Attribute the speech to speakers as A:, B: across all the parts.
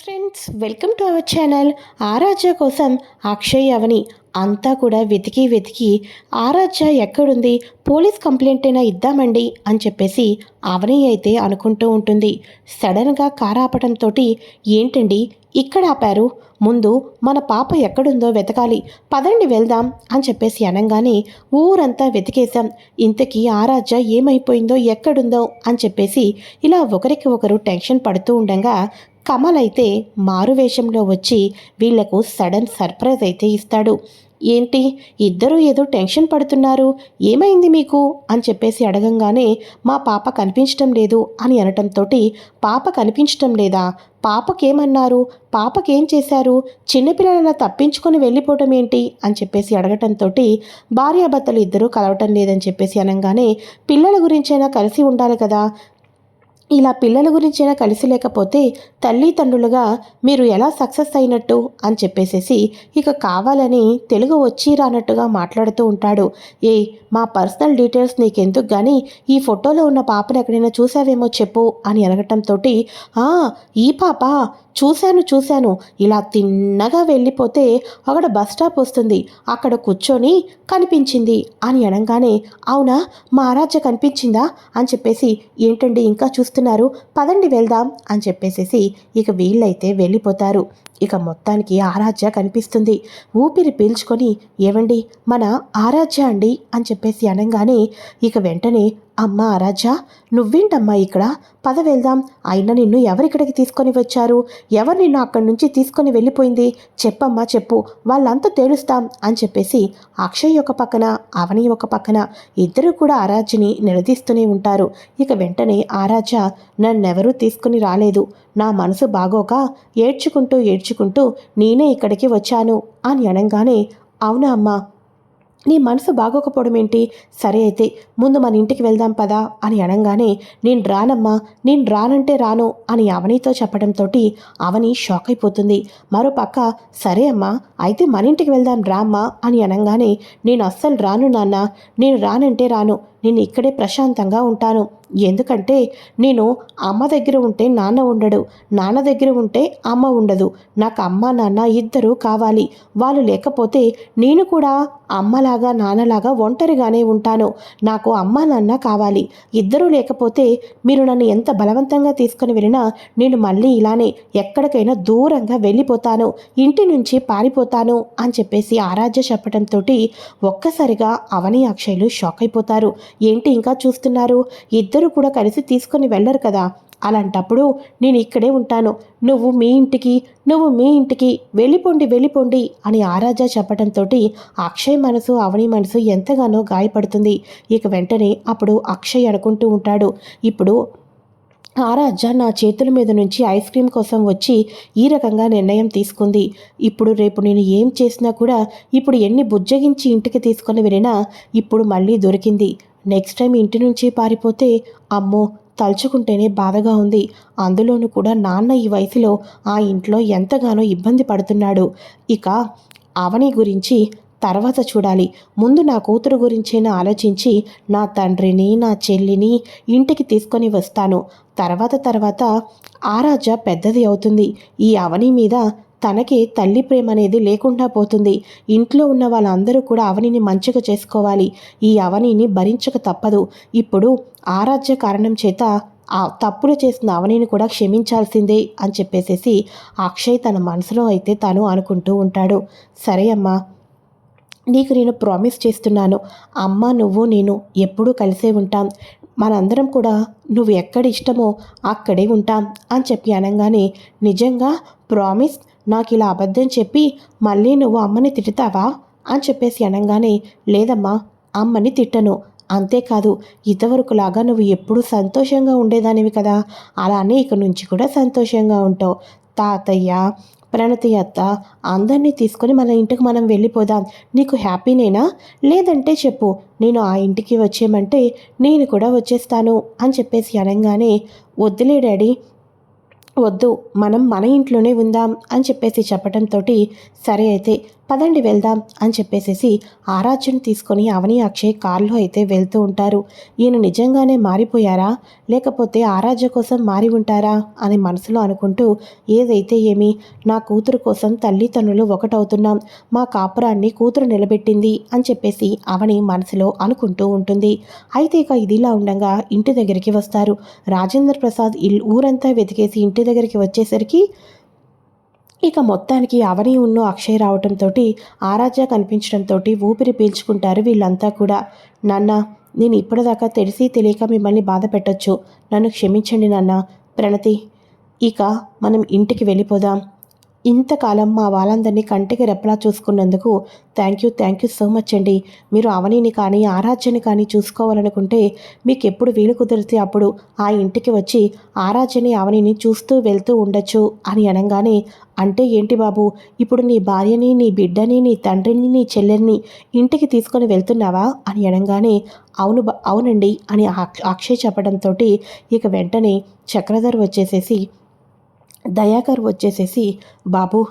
A: Friends welcome to our channel Aaradhya కోసం అక్షయ్ అవని అంతా కూడా వెతికి వెతికి ఆరాధ్య ఎక్కడుంది? పోలీస్ కంప్లైంట్ అయినా ఇద్దామండి అని చెప్పేసి అవని అయితే అనుకుంటూ ఉంటుంది. సడన్గా కారు ఆపటంతో ఏంటండి? ఇక్కడ ఆపారు? ముందు మన పాప ఎక్కడుందో వెతకాలి. పదండి వెళ్దాం అని చెప్పేసి అనగానే ఊరంతా వెతికేశాం. ఇంతకీ ఆరాధ్య ఏమైపోయిందో ఎక్కడుందో అని చెప్పేసి ఇలా ఒకరికి ఒకరు టెన్షన్ పడుతూ ఉండగా కమల్ అయితే మారువేషంలో వచ్చి వీళ్ళకు సడన్ సర్ప్రైజ్ అయితే ఇస్తాడు. ఏంటి? ఇద్దరూ ఏదో టెన్షన్ పడుతున్నారు. ఏమైంది మీకు? అని చెప్పేసి అడగంగానే మా పాప కనిపించటం లేదు అని అనటంతో పాప కనిపించటం లేదా? పాపకేమన్నారు? పాపకేం చేశారు? చిన్నపిల్లలను తప్పించుకొని వెళ్ళిపోవటం ఏంటి? అని చెప్పేసి అడగటంతో భార్యాభర్తలు ఇద్దరూ కలవటం లేదని చెప్పేసి అనగానే పిల్లల గురించైనా కలిసి ఉండాలి కదా? ఇలా పిల్లల గురించైనా కలిసి లేకపోతే తల్లిదండ్రులుగా మీరు ఎలా సక్సెస్ అయినట్టు అని చెప్పేసేసి ఇక కావాలని తెలుగు వచ్చి రానట్టుగా మాట్లాడుతూ ఉంటాడు. ఏ మా పర్సనల్ డీటెయిల్స్ నీకెందుకు కానీ ఈ ఫోటోలో ఉన్న పాపను ఎక్కడైనా చూసావేమో చెప్పు అని అనగటంతో ఈ పాప? చూశాను చూశాను. ఇలా తిన్నగా వెళ్ళిపోతే అక్కడ బస్ స్టాప్ వస్తుంది. అక్కడ కూర్చొని కనిపించింది అని అనగానే అవునా? మహారాజా కనిపించిందా అని చెప్పేసి ఏంటండి ఇంకా చూస్తున్నారు. పదండి వెళ్దాం అని చెప్పేసేసి ఇక వీళ్ళైతే వెళ్ళిపోతారు. ఇక మొత్తానికి ఆరాధ్య కనిపిస్తుంది. ఊపిరి పీల్చుకొని ఏవండి? మన ఆరాధ్య అండి? అని చెప్పేసి అనగానే ఇక వెంటనే అమ్మా రాజా నువ్వేంటమ్మా ఇక్కడ? పద వెళ్దాం. అయినా నిన్ను ఎవరిక్కడికి తీసుకొని వచ్చారు? ఎవరు నిన్ను అక్కడి నుంచి తీసుకొని వెళ్ళిపోయింది? చెప్పమ్మా చెప్పు. వాళ్ళంతా తేలుస్తాం అని చెప్పేసి అక్షయ్ ఒక పక్కన అవని ఒక పక్కన ఇద్దరు కూడా ఆరాధ్యని నిలదీస్తూనే ఉంటారు. ఇక వెంటనే ఆరాధ్య నన్నెవరూ తీసుకుని రాలేదు. నా మనసు బాగోక ఏడ్చుకుంటూ ఏడ్చుకుంటూ నేనే ఇక్కడికి వచ్చాను అని అనగానే అవునా అమ్మా? నీ మనసు బాగోకపోవడం ఏంటి? సరే అయితే ముందు మన ఇంటికి వెళ్దాం పదా అని అనగానే నేను రానమ్మా నేను రానంటే రాను అని అవనితో చెప్పడంతో అవని షాక్ అయిపోతుంది మరోపక్క సరే అమ్మా అయితే మన ఇంటికి వెళ్దాం రామ్మా అని అనగానే నేను అస్సలు రాను నాన్న నేను రానంటే రాను నేను ఇక్కడే ప్రశాంతంగా ఉంటాను ఎందుకంటే నేను అమ్మ దగ్గర ఉంటే నాన్న ఉండడు నాన్న దగ్గర ఉంటే అమ్మ ఉండదు. నాకు అమ్మ నాన్న ఇద్దరూ కావాలి. వాళ్ళు లేకపోతే నేను కూడా అమ్మలాగా నాన్నలాగా ఒంటరిగానే ఉంటాను. నాకు అమ్మ నాన్న కావాలి. ఇద్దరూ లేకపోతే మీరు నన్ను ఎంత బలవంతంగా తీసుకుని వెళ్ళినా నేను మళ్ళీ ఇలానే ఎక్కడికైనా దూరంగా వెళ్ళిపోతాను ఇంటి నుంచి పారిపోతాను అని చెప్పేసి ఆరాధ్య చెప్పడంతో ఒక్కసారిగా అవని అక్షయ్లు షాక్ అయిపోతారు. ఏంటి ఇంకా చూస్తున్నారు? ఇద్దరు కూడా కలిసి తీసుకొని వెళ్ళరు కదా? అలాంటప్పుడు నేను ఇక్కడే ఉంటాను. నువ్వు మీ ఇంటికి నువ్వు మీ ఇంటికి వెళ్ళిపోండి వెళ్ళిపోండి అని ఆరాజా చెప్పడంతో అక్షయ్ మనసు అవని మనసు ఎంతగానో గాయపడుతుంది. ఇక వెంటనే అప్పుడు అక్షయ్ అనుకుంటూ ఉంటాడు. ఇప్పుడు ఆరాజ నా చేతుల మీద నుంచి ఐస్ క్రీమ్ కోసం వచ్చి ఈ రకంగా నిర్ణయం తీసుకుంది. ఇప్పుడు రేపు నేను ఏం చేసినా కూడా ఇప్పుడు ఎన్ని బుజ్జగించి ఇంటికి తీసుకొని వెళ్ళినా ఇప్పుడు మళ్ళీ దొరికింది. నెక్స్ట్ టైం ఇంటి నుంచి పారిపోతే అమ్మో తలుచుకుంటేనే బాధగా ఉంది. అందులోనూ కూడా నాన్న ఈ వయసులో ఆ ఇంట్లో ఎంతగానో ఇబ్బంది పడుతున్నాడు. ఇక అవని గురించి తర్వాత చూడాలి. ముందు నా కూతురు గురించైనా ఆలోచించి నా తండ్రిని నా చెల్లిని ఇంటికి తీసుకొని వస్తాను. తర్వాత తర్వాత ఆరాజ పెద్దది అవుతుంది. ఈ అవని మీద తనకి తల్లి ప్రేమ అనేది లేకుండా పోతుంది. ఇంట్లో ఉన్న వాళ్ళందరూ కూడా అవనిని మంచిగా చేసుకోవాలి. ఈ అవనిని భరించక తప్పదు. ఇప్పుడు ఆరాధ్య కారణం చేత ఆ తప్పులు చేసిన అవనిని కూడా క్షమించాల్సిందే అని చెప్పేసేసి అక్షయ్ తన మనసులో అయితే తాను అనుకుంటూ ఉంటాడు. సరే అమ్మా నీకు నేను ప్రామిస్ చేస్తున్నాను. అమ్మ నువ్వు నేను ఎప్పుడూ కలిసే ఉంటాం. మనందరం కూడా నువ్వు ఎక్కడ ఇష్టమో అక్కడే ఉంటాం అని చెప్పి అనగానే నిజంగా? ప్రామిస్? నాకు ఇలా అబద్ధం చెప్పి మళ్ళీ నువ్వు అమ్మని తిడతావా? అని చెప్పేసి అనగానే లేదమ్మా అమ్మని తిట్టను. అంతేకాదు ఇంతవరకులాగా నువ్వు ఎప్పుడూ సంతోషంగా ఉండేదానివి కదా. అలానే ఇక నుంచి కూడా సంతోషంగా ఉంటావు. తాతయ్య ప్రణతి అత్త అందరినీ తీసుకొని మన ఇంటికి మనం వెళ్ళిపోదాం. నీకు హ్యాపీనేనా లేదంటే చెప్పు నేను ఆ ఇంటికి వచ్చేయమంటే నేను కూడా వచ్చేస్తాను అని చెప్పేసి అనగానే వద్దులే డాడీ వద్దు మనం మన ఇంట్లోనే ఉందాం అని చెప్పేసి చెప్పడంతో సరే అయితే పదండి వెళ్దాం అని చెప్పేసేసి ఆరాధ్యను తీసుకొని అవని అక్షయ్ కారులో అయితే వెళ్తూ ఉంటారు. ఈయన నిజంగానే మారిపోయారా? లేకపోతే ఆరాధ్య కోసం మారి ఉంటారా? అని మనసులో అనుకుంటూ ఏదైతే ఏమి నా కూతురు కోసం తల్లిదండ్రులు ఒకటవుతున్నాం. మా కాపురాన్ని కూతురు నిలబెట్టింది అని చెప్పేసి అవని మనసులో అనుకుంటూ ఉంటుంది. అయితే ఇక ఇదిలా ఉండగా ఇంటి దగ్గరికి వస్తారు. రాజేంద్ర ప్రసాద్ ఇల్ ఊరంతా వెతికేసి ఇంటి దగ్గరికి వచ్చేసరికి ఇక మొత్తానికి అవని ఉన్ను అక్షయ్ రావటంతో ఆరాధ్య కనిపించడంతో ఊపిరి పీల్చుకుంటారు వీళ్ళంతా కూడా. నాన్న నేను ఇప్పటిదాకా తెలిసి తెలియక మిమ్మల్ని బాధ పెట్టొచ్చు. నన్ను క్షమించండి నాన్న. ప్రణతి ఇక మనం ఇంటికి వెళ్ళిపోదాం. ఇంతకాలం మా వాళ్ళందరినీ కంటికి రెప్పలా చూసుకున్నందుకు thank you thank you so much అండి. మీరు అవనిని కానీ ఆరాధ్యని కానీ చూసుకోవాలనుకుంటే మీకు ఎప్పుడు వీలు కుదిరితే అప్పుడు ఆ ఇంటికి వచ్చి ఆరాధ్యని అవనిని చూస్తూ వెళ్తూ ఉండొచ్చు అని అనగానే అంటే ఏంటి బాబు ఇప్పుడు నీ భార్యని నీ బిడ్డని నీ తండ్రిని నీ చెల్లెల్ని ఇంటికి తీసుకొని వెళ్తున్నావా అని అనగానే అవును అవునండి అని అక్షయ్ చెప్పడంతో ఇక వెంటనే చక్రధర్ వచ్చేసేసి దయాకర్ వచ్చేసేసి బాబు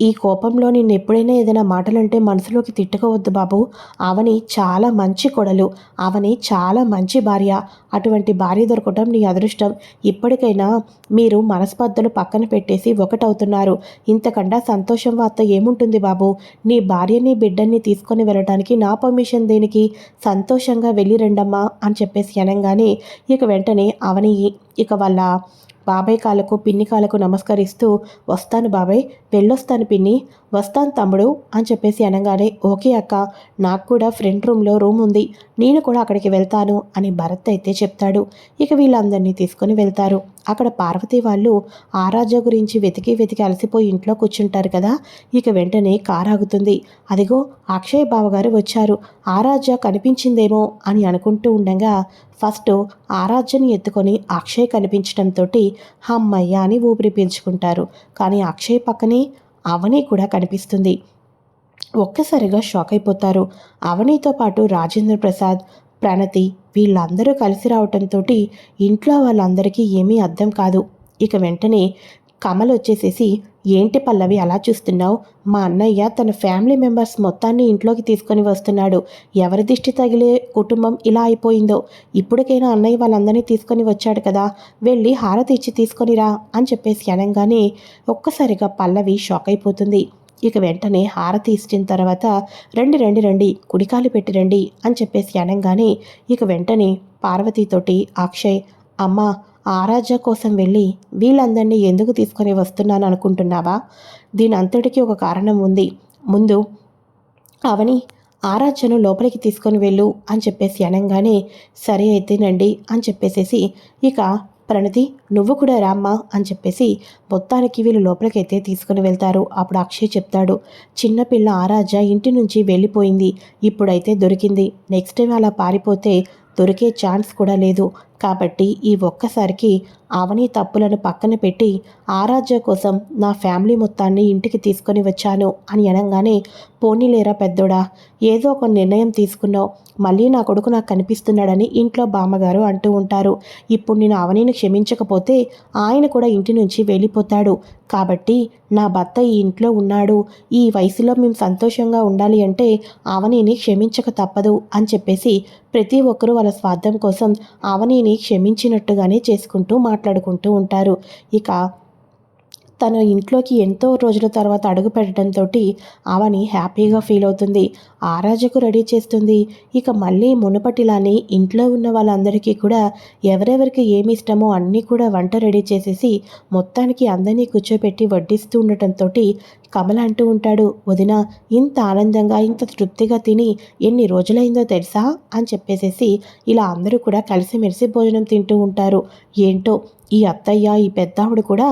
A: ఈ కోపంలో నిన్ను ఎప్పుడైనా ఏదైనా మాటలంటే మనసులోకి తిట్టుకోవద్దు బాబు. అవని చాలా మంచి కొడలు. అవని చాలా మంచి భార్య. అటువంటి భార్య దొరకటం నీ అదృష్టం. ఇప్పటికైనా మీరు మనస్పర్ధలు పక్కన పెట్టేసి ఒకటవుతున్నారు. ఇంతకన్నా సంతోషం వార్త ఏముంటుంది బాబు? నీ భార్యని బిడ్డని తీసుకొని వెళ్ళడానికి నా పర్మిషన్ దేనికి? సంతోషంగా వెళ్ళి రండమ్మా అని చెప్పేసి అనగానే ఇక వెంటనే అవని ఇక వాళ్ళ బాబాయ్ కాళ్ళకు పిన్ని కాళ్ళకు నమస్కరిస్తూ వస్తాను బాబాయ్ వెళ్ళొస్తాను పిన్ని వస్తాను తమ్ముడు అని చెప్పేసి అనగానే ఓకే అక్క నాకు కూడా ఫ్రంట్ రూమ్లో రూమ్ ఉంది నేను కూడా అక్కడికి వెళ్తాను అని భరత్ అయితే చెప్తాడు. ఇక వీళ్ళందరినీ తీసుకొని వెళ్తారు. అక్కడ పార్వతి వాళ్ళు ఆరాజ గురించి వెతికి వెతికి అలసిపోయి ఇంట్లో కూర్చుంటారు కదా ఇక వెంటనే కారు ఆగుతుంది. అదిగో అక్షయ్ బావగారు వచ్చారు. ఆరాజ కనిపించిందేమో అని అనుకుంటూ ఉండగా ఫస్ట్ ఆరాధ్యని ఎత్తుకొని అక్షయ్ కనిపించడంతో హమ్మయ్య అని ఊపిరి పీల్చుకుంటారు. కానీ అక్షయ్ పక్కనే అవని కూడా కనిపిస్తుంది. ఒక్కసారిగా షాక్ అయిపోతారు. అవనితో పాటు రాజేంద్ర ప్రసాద్ ప్రణతి వీళ్ళందరూ కలిసి రావటంతో ఇంట్లో వాళ్ళందరికీ ఏమీ అర్థం కాదు. ఇక వెంటనే కమల్ వచ్చేసేసి ఏంటి పల్లవి అలా చూస్తున్నావు? మా అన్నయ్య తన ఫ్యామిలీ మెంబర్స్ మొత్తాన్ని ఇంట్లోకి తీసుకొని వస్తున్నాడు. ఎవరి దిష్టి తగిలే కుటుంబం ఇలా అయిపోయిందో? ఇప్పటికైనా అన్నయ్య వాళ్ళందరినీ తీసుకొని వచ్చాడు కదా. వెళ్ళి హారతి ఇచ్చి తీసుకొనిరా అని చెప్పేసి అనగానే ఒక్కసారిగా పల్లవి షాక్ అయిపోతుంది. ఇక వెంటనే హారతి ఇచ్చిన తర్వాత రండి రండి రండి కుడికాలు పెట్టి రండి అని చెప్పేసి అనగానే ఇక వెంటనే పార్వతీతోటి అక్షయ్ అమ్మ ఆరాధ్య కోసం వెళ్ళి వీళ్ళందరినీ ఎందుకు తీసుకొని వస్తున్నాను అనుకుంటున్నావా? దీని అంతటికీ ఒక కారణం ఉంది. ముందు అవని ఆరాధ్యను లోపలికి తీసుకొని వెళ్ళు అని చెప్పేసి అనగానే సరే అయితేనండి అని చెప్పేసేసి ఇక ప్రణతి నువ్వు కూడా రామ్మా అని చెప్పేసి మొత్తానికి వీళ్ళు లోపలికైతే తీసుకుని వెళ్తారు. అప్పుడు అక్షయ్ చెప్తాడు చిన్నపిల్ల ఆరాజ ఇంటి నుంచి వెళ్ళిపోయింది ఇప్పుడైతే దొరికింది. నెక్స్ట్ టైం అలా పారిపోతే దొరికే ఛాన్స్ కూడా లేదు. కాబట్టి ఈ ఒక్కసారికి అవని తప్పులను పక్కన పెట్టి ఆరాధ్య కోసం నా ఫ్యామిలీ మొత్తాన్ని ఇంటికి తీసుకొని వచ్చాను అని అనగానే పోనీలేరా పెద్దోడా ఏదో ఒక నిర్ణయం తీసుకున్నావు. మళ్ళీ నా కొడుకు నాకు కనిపిస్తున్నాడని ఇంట్లో బామ్మగారు అంటూ ఉంటారు. ఇప్పుడు నేను అవనిని క్షమించకపోతే ఆయన కూడా ఇంటి నుంచి వెళ్ళిపోతాడు. కాబట్టి నా భర్త ఈ ఇంట్లో ఉన్నాడు. ఈ వయసులో మేము సంతోషంగా ఉండాలి అంటే అవనిని క్షమించక తప్పదు అని చెప్పేసి ప్రతి ఒక్కరూ వాళ్ళ స్వార్థం కోసం అవనిని క్షమించినట్టుగానే చేసుకుంటూ మాట్లాడుకుంటూ ఉంటారు. ఇక తన ఇంట్లోకి ఎంతో రోజుల తర్వాత అడుగు పెట్టడంతో ఆవని హ్యాపీగా ఫీల్ అవుతుంది. ఆరాజకు రెడీ చేస్తుంది. ఇక మళ్ళీ మునుపటిలానే ఇంట్లో ఉన్న వాళ్ళందరికీ కూడా ఎవరెవరికి ఏమి ఇష్టమో అన్నీ కూడా వంట రెడీ చేసేసి మొత్తానికి అందరినీ కూర్చోపెట్టి వడ్డిస్తూ ఉండటంతో కమల అంటూ ఉంటాడు వదిన ఇంత ఆనందంగా ఇంత తృప్తిగా తిని ఎన్ని రోజులైందో తెలుసా? అని చెప్పేసేసి ఇలా అందరూ కూడా కలిసిమెలిసి భోజనం తింటూ ఉంటారు. ఏంటో ఈ అత్తయ్య ఈ పెద్దావిడ కూడా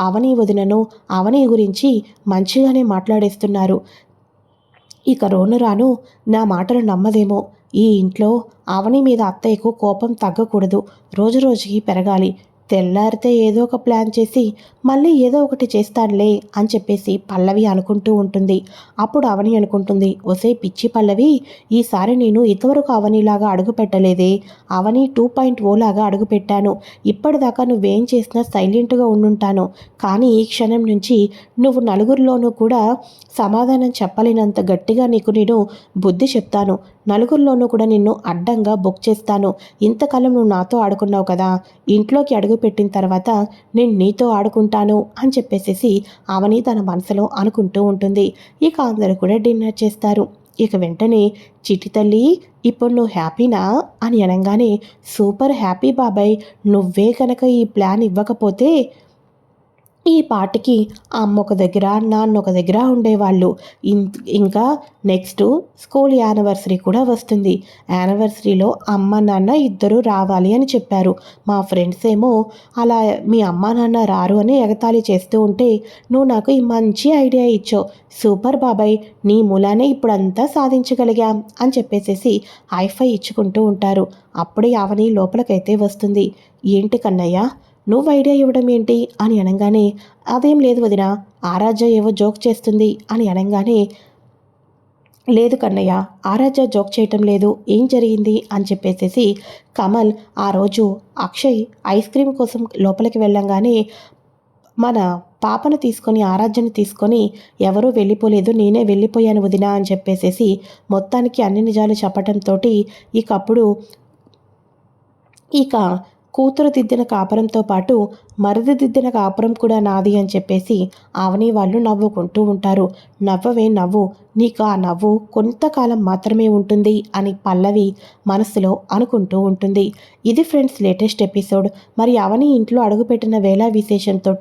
A: అవని వదినను అవని గురించి మంచిగానే మాట్లాడేస్తున్నారు. ఇక రోను రాను నా మాటలు నమ్మదేమో. ఈ ఇంట్లో అవని మీద అత్తయ్యకు కోపం తగ్గకూడదు. రోజు రోజుకి పెరగాలి. తెల్లారితే ఏదో ఒక ప్లాన్ చేసి మళ్ళీ ఏదో ఒకటి చేస్తానులే అని చెప్పేసి పల్లవి అనుకుంటూ ఉంటుంది. అప్పుడు అవని అనుకుంటుంది ఒసే పిచ్చి పల్లవి ఈసారి నేను ఇంతవరకు అవనిలాగా అడుగు పెట్టలేదే. అవని టూ పాయింట్ ఓ లాగా అడుగు పెట్టాను. ఇప్పటిదాకా నువ్వేం చేసినా సైలెంట్గా ఉండుంటాను. కానీ ఈ క్షణం నుంచి నువ్వు నలుగురిలోనూ కూడా సమాధానం చెప్పలేనంత గట్టిగా నీకు నేను బుద్ధి చెప్తాను. నలుగురిలోనూ కూడా నిన్ను అడ్డంగా బుక్ చేస్తాను. ఇంతకాలం నువ్వు నాతో ఆడుకున్నావు కదా. ఇంట్లోకి అడుగు పెట్టిన తర్వాత నేను నీతో ఆడుకుంటాను అని చెప్పేసేసి అవని తన మనసులో అనుకుంటూ ఉంటుంది. ఇక అందరూ కూడా డిన్నర్ చేస్తారు. ఇక వెంటనే చిటి తల్లి ఇప్పుడు నువ్వు హ్యాపీనా అని అనగానే సూపర్ హ్యాపీ బాబాయ్ నువ్వే కనుక ఈ ప్లాన్ ఇవ్వకపోతే ఈ పాటకి అమ్మ ఒక దగ్గర నాన్న ఒక దగ్గర ఉండేవాళ్ళు. ఇంకా నెక్స్ట్ స్కూల్ యానివర్సరీ కూడా వస్తుంది. యానివర్సరీలో అమ్మ నాన్న ఇద్దరు రావాలి అని చెప్పారు. మా ఫ్రెండ్స్ ఏమో అలా మీ అమ్మ నాన్న రారు అని ఎగతాళి చేస్తూ ఉంటే నువ్వు నాకు ఈ మంచి ఐడియా ఇచ్చావు. సూపర్ బాబాయ్ నీ మూలానే ఇప్పుడంతా సాధించగలిగాం అని చెప్పేసేసి హైఫై ఇచ్చుకుంటూ ఉంటారు. అప్పుడే అవని లోపలికైతే వస్తుంది. ఏంటి కన్నయ్య నువ్వు ఐడియా ఇవ్వడం ఏంటి? అని అనగానే అదేం లేదు వదిన ఆరాధ్య ఏవో జోక్ చేస్తుంది అని అనగానే లేదు కన్నయ్య ఆరాధ్య జోక్ చేయటం లేదు ఏం జరిగింది? అని చెప్పేసేసి కమల్ ఆ రోజు అక్షయ్ ఐస్ క్రీమ్ కోసం లోపలికి వెళ్ళంగానే మన పాపను తీసుకొని ఆరాధ్యను తీసుకొని ఎవరూ వెళ్ళిపోలేదు నేనే వెళ్ళిపోయాను వదిన అని చెప్పేసేసి మొత్తానికి అన్ని నిజాలు చెప్పటంతో ఇక అప్పుడు ఇక కూతురు దిద్దిన కాపురంతో పాటు మరిది దిద్దిన కాపురం కూడా నాది అని చెప్పేసి ఆవని వాళ్ళు నవ్వుకుంటూ ఉంటారు. నవ్వవే నవ్వు నీకు ఆ నవ్వు కొంతకాలం మాత్రమే ఉంటుంది అని పల్లవి మనసులో అనుకుంటూ ఉంటుంది. ఇది ఫ్రెండ్స్ లేటెస్ట్ ఎపిసోడ్. మరి అవని ఇంట్లో అడుగుపెట్టిన వేళ విశేషంతో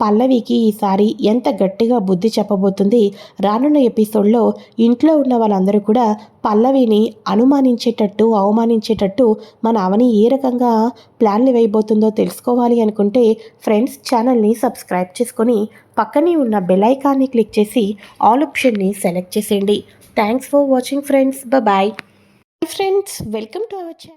A: పల్లవికి ఈసారి ఎంత గట్టిగా బుద్ధి చెప్పబోతుంది రానున్న ఎపిసోడ్లో ఇంట్లో ఉన్న వాళ్ళందరూ కూడా పల్లవిని అనుమానించేటట్టు అవమానించేటట్టు మన అవని ఏ రకంగా ప్లాన్లు వేయబోతుందో తెలుసుకోవాలి అనుకుంటే ఫ్రెండ్స్ ఛానల్ని సబ్స్క్రైబ్ చేసుకొని పక్కనే ఉన్న బెల్ ఐకాన్ని క్లిక్ చేసి ఆల్ ఆప్షన్ని సెలెక్ట్ చేసేయండి. Thanks for watching friends bye friends welcome to our channel